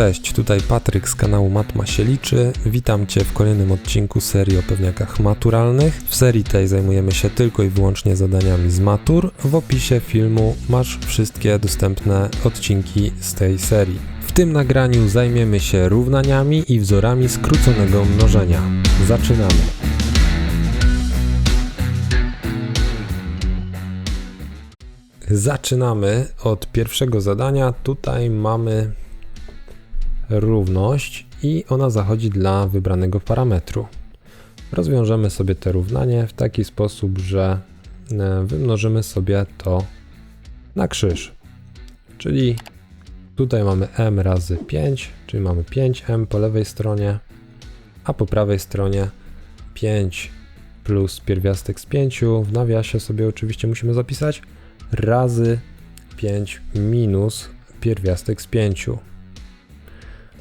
Cześć, tutaj Patryk z kanału Matma się liczy. Witam Cię w kolejnym odcinku serii o pewniakach maturalnych. W serii tej zajmujemy się tylko i wyłącznie zadaniami z matur. W opisie filmu masz wszystkie dostępne odcinki z tej serii. W tym nagraniu zajmiemy się równaniami i wzorami skróconego mnożenia. Zaczynamy. Zaczynamy od pierwszego zadania. Tutaj mamy równość i ona zachodzi dla wybranego parametru. Rozwiążemy sobie te równanie w taki sposób, że e, wymnożymy sobie to na krzyż. Czyli tutaj mamy m razy 5, czyli mamy 5m po lewej stronie, a po prawej stronie 5 plus pierwiastek z 5, w nawiasie sobie oczywiście musimy zapisać, razy 5 minus pierwiastek z 5.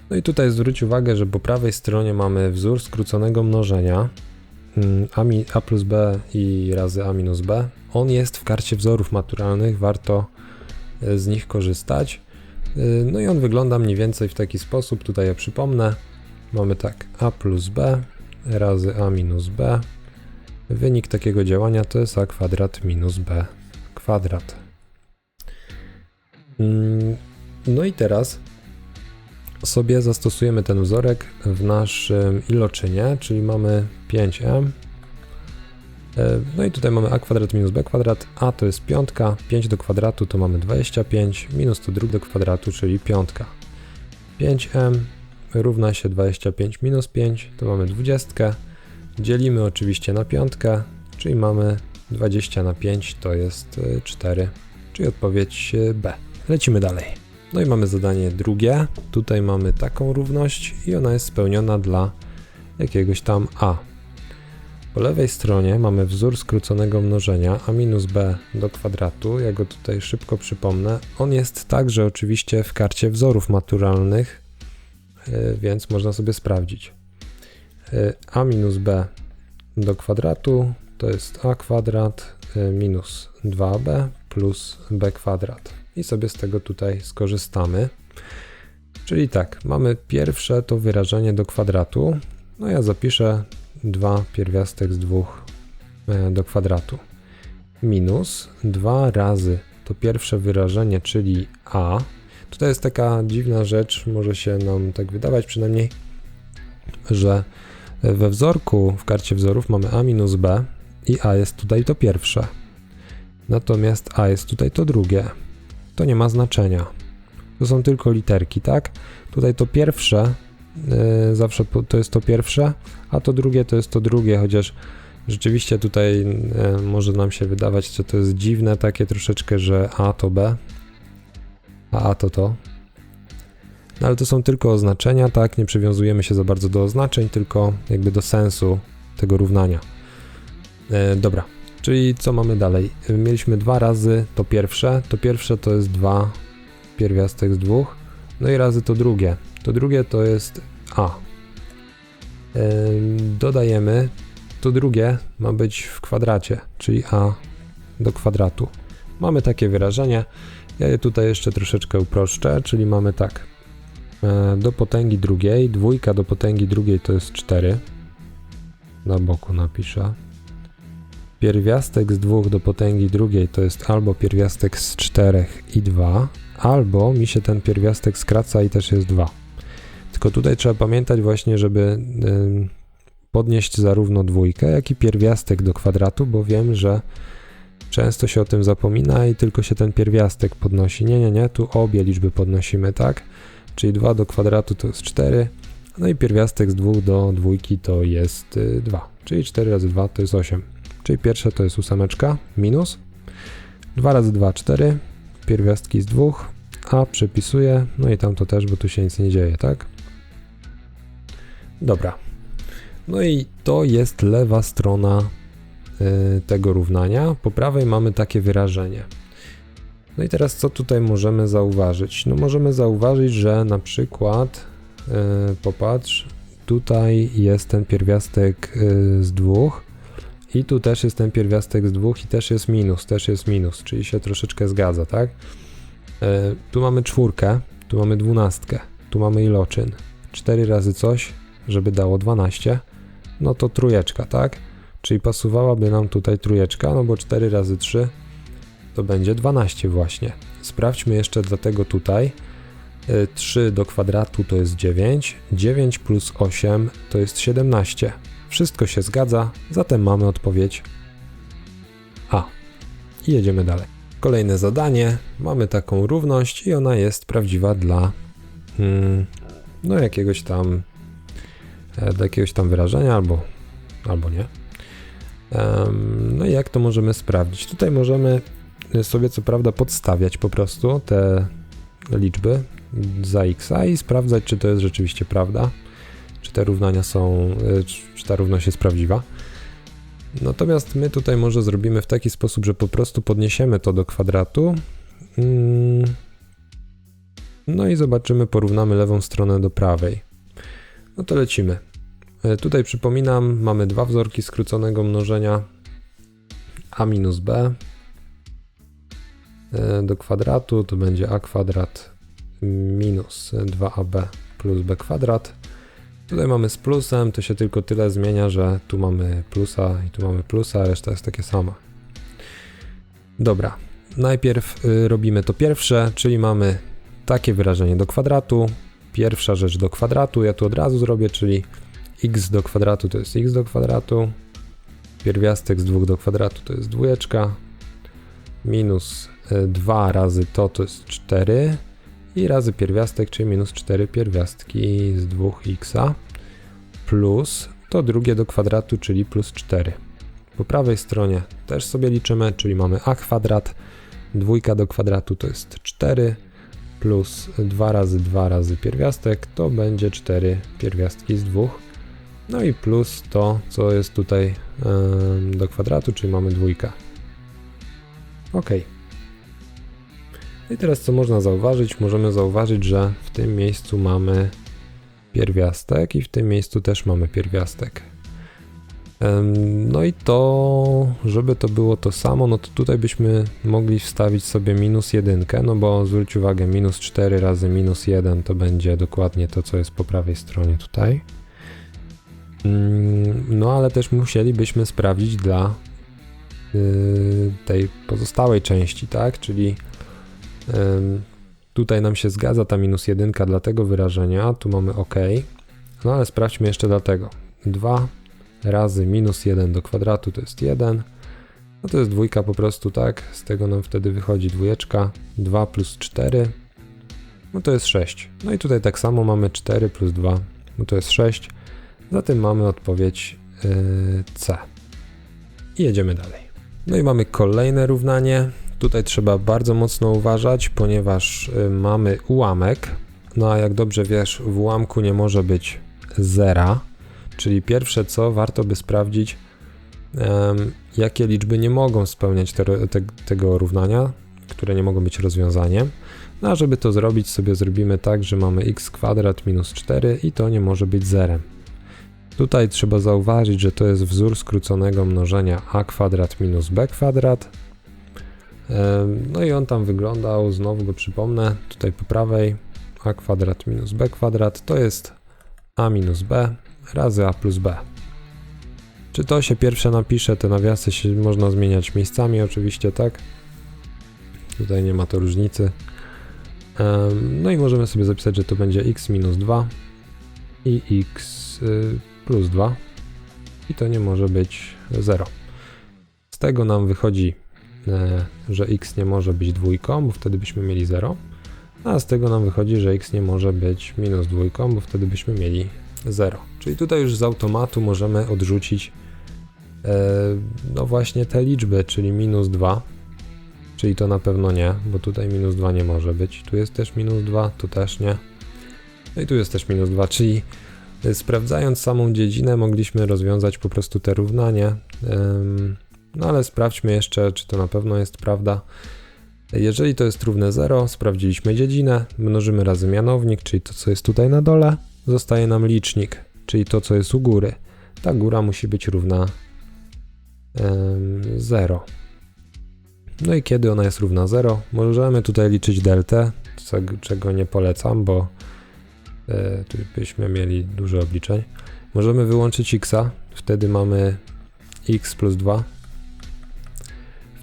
No i tutaj zwróć uwagę, że po prawej stronie mamy wzór skróconego mnożenia mm, a, plus b i razy a minus b. On jest w karcie wzorów maturalnych, warto e, z nich korzystać. E, no i on wygląda mniej więcej w taki sposób, tutaj ja przypomnę. Mamy tak a plus b razy a minus b. Wynik takiego działania to jest a kwadrat minus b kwadrat. Mm, no i teraz sobie zastosujemy ten wzorek w naszym iloczynie, czyli mamy 5m. E, no i tutaj mamy a kwadrat minus b kwadrat, a to jest piątka, 5 do kwadratu to mamy 25, minus to drugi do kwadratu, czyli piątka. 5m równa się 25 minus 5, to mamy 20. Dzielimy oczywiście na piątkę, czyli mamy 20 na 5 to jest 4, czyli odpowiedź B. Lecimy dalej. No i mamy zadanie drugie. Tutaj mamy taką równość i ona jest spełniona dla jakiegoś tam a. Po lewej stronie mamy wzór skróconego mnożenia a minus b do kwadratu. Ja go tutaj szybko przypomnę. On jest także oczywiście w karcie wzorów maturalnych, e, więc można sobie sprawdzić. E, a minus b do kwadratu to jest a kwadrat e, minus 2b plus b kwadrat i sobie z tego tutaj skorzystamy. Czyli tak, mamy pierwsze to wyrażenie do kwadratu. No ja zapiszę 2 pierwiastek z 2 e, do kwadratu. Minus 2 razy to pierwsze wyrażenie, czyli a. Tutaj jest taka dziwna rzecz, może się nam tak wydawać przynajmniej, że we wzorku, w karcie wzorów mamy a minus b i a jest tutaj to pierwsze. Natomiast a jest tutaj to drugie to nie ma znaczenia. To są tylko literki, tak? Tutaj to pierwsze, yy, zawsze to jest to pierwsze, a to drugie to jest to drugie, chociaż rzeczywiście tutaj yy, może nam się wydawać, że to jest dziwne takie troszeczkę, że A to B, a A to to. No ale to są tylko oznaczenia, tak? Nie przywiązujemy się za bardzo do oznaczeń, tylko jakby do sensu tego równania. Yy, dobra, Czyli co mamy dalej? Mieliśmy dwa razy to pierwsze, to pierwsze to jest 2 pierwiastek z dwóch, no i razy to drugie. To drugie to jest a. Dodajemy, to drugie ma być w kwadracie, czyli a do kwadratu. Mamy takie wyrażenie, ja je tutaj jeszcze troszeczkę uproszczę, czyli mamy tak, e, do potęgi drugiej, dwójka do potęgi drugiej to jest 4, na boku napiszę, pierwiastek z 2 do potęgi drugiej to jest albo pierwiastek z 4 i 2, albo mi się ten pierwiastek skraca i też jest 2. Tylko tutaj trzeba pamiętać właśnie, żeby podnieść zarówno dwójkę, jak i pierwiastek do kwadratu, bo wiem, że często się o tym zapomina i tylko się ten pierwiastek podnosi. Nie, nie, nie, tu obie liczby podnosimy, tak? Czyli 2 do kwadratu to jest 4, no i pierwiastek z 2 do dwójki to jest 2, y, czyli 4 razy 2 to jest 8. Czyli pierwsze to jest ósemeczka, minus. 2 razy 2, 4. Pierwiastki z dwóch, a przepisuję, no i tam to też, bo tu się nic nie dzieje, tak? Dobra. No i to jest lewa strona y, tego równania. Po prawej mamy takie wyrażenie. No i teraz co tutaj możemy zauważyć? No możemy zauważyć, że na przykład, y, popatrz, tutaj jest ten pierwiastek y, z dwóch, i tu też jest ten pierwiastek z dwóch i też jest minus, też jest minus, czyli się troszeczkę zgadza, tak? E, tu mamy czwórkę, tu mamy dwunastkę. tu mamy iloczyn. 4 razy coś, żeby dało 12, no to trójeczka, tak? Czyli pasowałaby nam tutaj trójeczka, no bo 4 razy 3 to będzie 12 właśnie. Sprawdźmy jeszcze dlatego tutaj. 3 do kwadratu to jest 9, 9 plus 8 to jest 17. Wszystko się zgadza, zatem mamy odpowiedź A. I jedziemy dalej. Kolejne zadanie. Mamy taką równość i ona jest prawdziwa dla hmm, no jakiegoś tam e, dla jakiegoś tam wyrażenia albo, albo nie. No i jak to możemy sprawdzić? Tutaj możemy sobie co prawda podstawiać po prostu te liczby za x i sprawdzać, czy to jest rzeczywiście prawda, czy te równania są, e, czy ta równość jest prawdziwa. Natomiast my tutaj może zrobimy w taki sposób, że po prostu podniesiemy to do kwadratu. Mm. No i zobaczymy, porównamy lewą stronę do prawej. No to lecimy. E, tutaj przypominam, mamy dwa wzorki skróconego mnożenia a minus b e, do kwadratu, to będzie a kwadrat minus 2ab plus b kwadrat. Tutaj mamy z plusem, to się tylko tyle zmienia, że tu mamy plusa i tu mamy plusa, reszta jest takie sama. Dobra, najpierw y, robimy to pierwsze, czyli mamy takie wyrażenie do kwadratu. Pierwsza rzecz do kwadratu, ja tu od razu zrobię, czyli x do kwadratu to jest x do kwadratu. Pierwiastek z 2 do kwadratu to jest dwójeczka. Minus 2 y, razy to to jest 4 i razy pierwiastek, czyli minus 4 pierwiastki z 2x plus to drugie do kwadratu, czyli plus 4. Po prawej stronie też sobie liczymy, czyli mamy a kwadrat, dwójka do kwadratu to jest 4 plus 2 razy 2 razy pierwiastek to będzie 4 pierwiastki z 2. No i plus to, co jest tutaj yy, do kwadratu, czyli mamy dwójkę. Ok. I teraz co można zauważyć? Możemy zauważyć, że w tym miejscu mamy pierwiastek i w tym miejscu też mamy pierwiastek. No i to, żeby to było to samo, no to tutaj byśmy mogli wstawić sobie minus jedynkę, no bo zwróć uwagę, minus 4 razy minus 1 to będzie dokładnie to, co jest po prawej stronie tutaj. No ale też musielibyśmy sprawdzić dla y, tej pozostałej części, tak? Czyli Tutaj nam się zgadza ta minus jedynka dla tego wyrażenia, tu mamy ok. No ale sprawdźmy jeszcze dlatego. 2 razy minus 1 do kwadratu to jest 1. No to jest dwójka po prostu, tak? Z tego nam wtedy wychodzi dwójeczka. 2 plus 4, no to jest 6. No i tutaj tak samo mamy 4 plus 2, no to jest 6. Zatem mamy odpowiedź yy, C. I jedziemy dalej. No i mamy kolejne równanie. Tutaj trzeba bardzo mocno uważać, ponieważ y, mamy ułamek. No a jak dobrze wiesz, w ułamku nie może być zera. Czyli pierwsze co warto by sprawdzić, um, jakie liczby nie mogą spełniać te, te, tego równania, które nie mogą być rozwiązaniem. No a żeby to zrobić, sobie zrobimy tak, że mamy x kwadrat minus 4 i to nie może być zerem. Tutaj trzeba zauważyć, że to jest wzór skróconego mnożenia a kwadrat minus b kwadrat, no i on tam wyglądał, znowu go przypomnę, tutaj po prawej a kwadrat minus b kwadrat to jest a minus b razy a plus b. Czy to się pierwsze napisze, te nawiasy się można zmieniać miejscami oczywiście, tak? Tutaj nie ma to różnicy. No i możemy sobie zapisać, że to będzie x minus 2 i x y, plus 2 i to nie może być 0. Z tego nam wychodzi E, że x nie może być dwójką, bo wtedy byśmy mieli 0. A z tego nam wychodzi, że x nie może być minus dwójką, bo wtedy byśmy mieli 0. Czyli tutaj już z automatu możemy odrzucić e, no właśnie te liczby, czyli minus 2, czyli to na pewno nie, bo tutaj minus 2 nie może być. Tu jest też minus 2, tu też nie. No i tu jest też minus 2, czyli e, sprawdzając samą dziedzinę mogliśmy rozwiązać po prostu te równanie. No ale sprawdźmy jeszcze, czy to na pewno jest prawda. Jeżeli to jest równe 0, sprawdziliśmy dziedzinę, mnożymy razy mianownik, czyli to, co jest tutaj na dole, zostaje nam licznik, czyli to, co jest u góry. Ta góra musi być równa 0. No i kiedy ona jest równa 0? Możemy tutaj liczyć deltę, czego nie polecam, bo e, tu byśmy mieli dużo obliczeń. Możemy wyłączyć x, wtedy mamy x plus 2.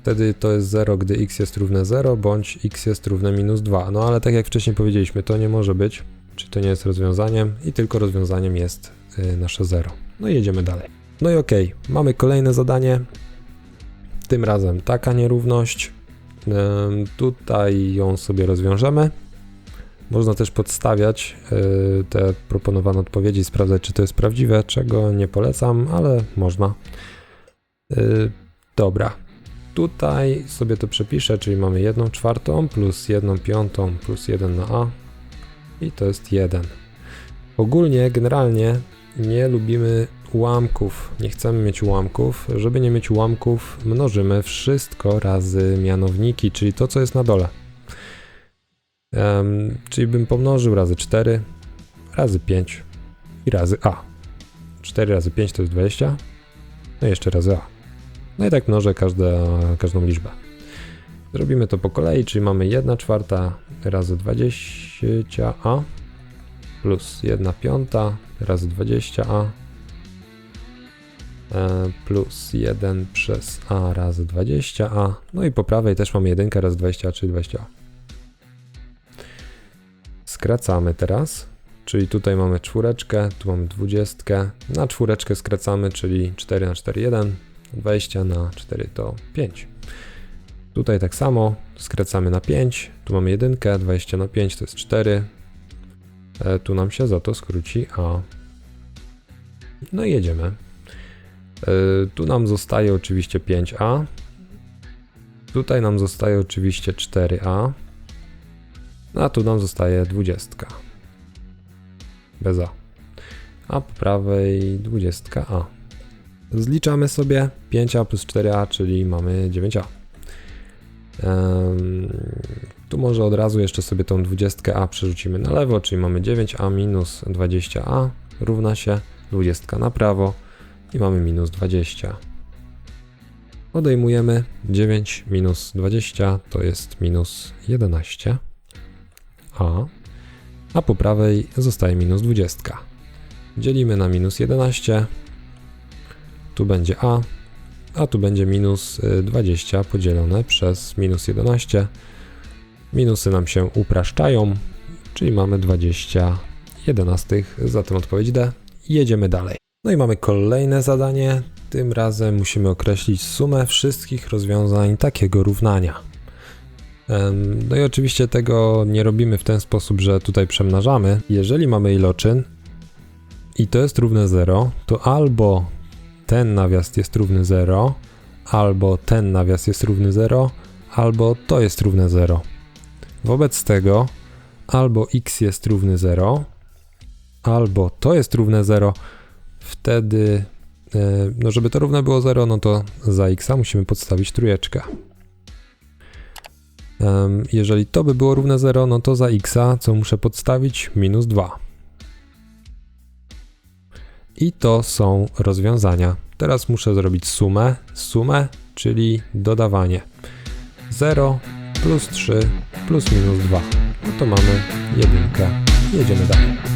Wtedy to jest 0, gdy x jest równe 0, bądź x jest równe minus 2. No ale tak jak wcześniej powiedzieliśmy, to nie może być, czy to nie jest rozwiązaniem i tylko rozwiązaniem jest y, nasze 0. No i jedziemy dalej. No i okej, mamy kolejne zadanie. Tym razem taka nierówność. Tutaj ją sobie rozwiążemy. Można też podstawiać y, te proponowane odpowiedzi, sprawdzać, czy to jest prawdziwe, czego nie polecam, ale można. Y, dobra. Tutaj sobie to przepiszę, czyli mamy 1 czwartą plus 1 piątą plus 1 na a i to jest 1. Ogólnie, generalnie nie lubimy ułamków, nie chcemy mieć ułamków. Żeby nie mieć ułamków, mnożymy wszystko razy mianowniki, czyli to, co jest na dole. Em, czyli bym pomnożył razy 4, razy 5 i razy a. 4 razy 5 to jest 20, no i jeszcze razy a. No i tak mnożę każde, każdą liczbę. Zrobimy to po kolei, czyli mamy 1 czwarta razy 20a plus 1 piąta razy 20a e, plus 1 przez a razy 20a. No i po prawej też mamy 1 razy 20, czyli 20a. Skracamy teraz, czyli tutaj mamy czwóreczkę, tu mamy dwudziestkę. Na czwóreczkę skracamy, czyli 4 na 4, 1. 20 na 4 to 5. Tutaj tak samo skracamy na 5. Tu mamy 1, 20 na 5 to jest 4. E, tu nam się za to skróci A. No i jedziemy. E, tu nam zostaje oczywiście 5A. Tutaj nam zostaje oczywiście 4A. No a tu nam zostaje 20. Bez A. A po prawej 20A. Zliczamy sobie 5a plus 4a, czyli mamy 9a. Em, tu może od razu jeszcze sobie tą 20a przerzucimy na lewo, czyli mamy 9a minus 20a równa się 20 na prawo i mamy minus 20. Odejmujemy 9 minus 20 to jest minus 11a, a po prawej zostaje minus 20. Dzielimy na minus 11 tu będzie a, a tu będzie minus y, 20 podzielone przez minus 11. Minusy nam się upraszczają, czyli mamy 20 jedenastych, zatem odpowiedź D. Jedziemy dalej. No i mamy kolejne zadanie. Tym razem musimy określić sumę wszystkich rozwiązań takiego równania. No i oczywiście tego nie robimy w ten sposób, że tutaj przemnażamy. Jeżeli mamy iloczyn i to jest równe 0, to albo ten nawias jest równy 0, albo ten nawias jest równy 0, albo to jest równe 0. Wobec tego albo x jest równy 0, albo to jest równe 0, wtedy, e, no żeby to równe było 0, no to za x musimy podstawić trójeczkę. Jeżeli to by było równe 0, no to za x, co muszę podstawić? Minus 2. I to są rozwiązania. Teraz muszę zrobić sumę, sumę, czyli dodawanie. 0 plus 3 plus minus 2. No to mamy jedynkę. Jedziemy dalej.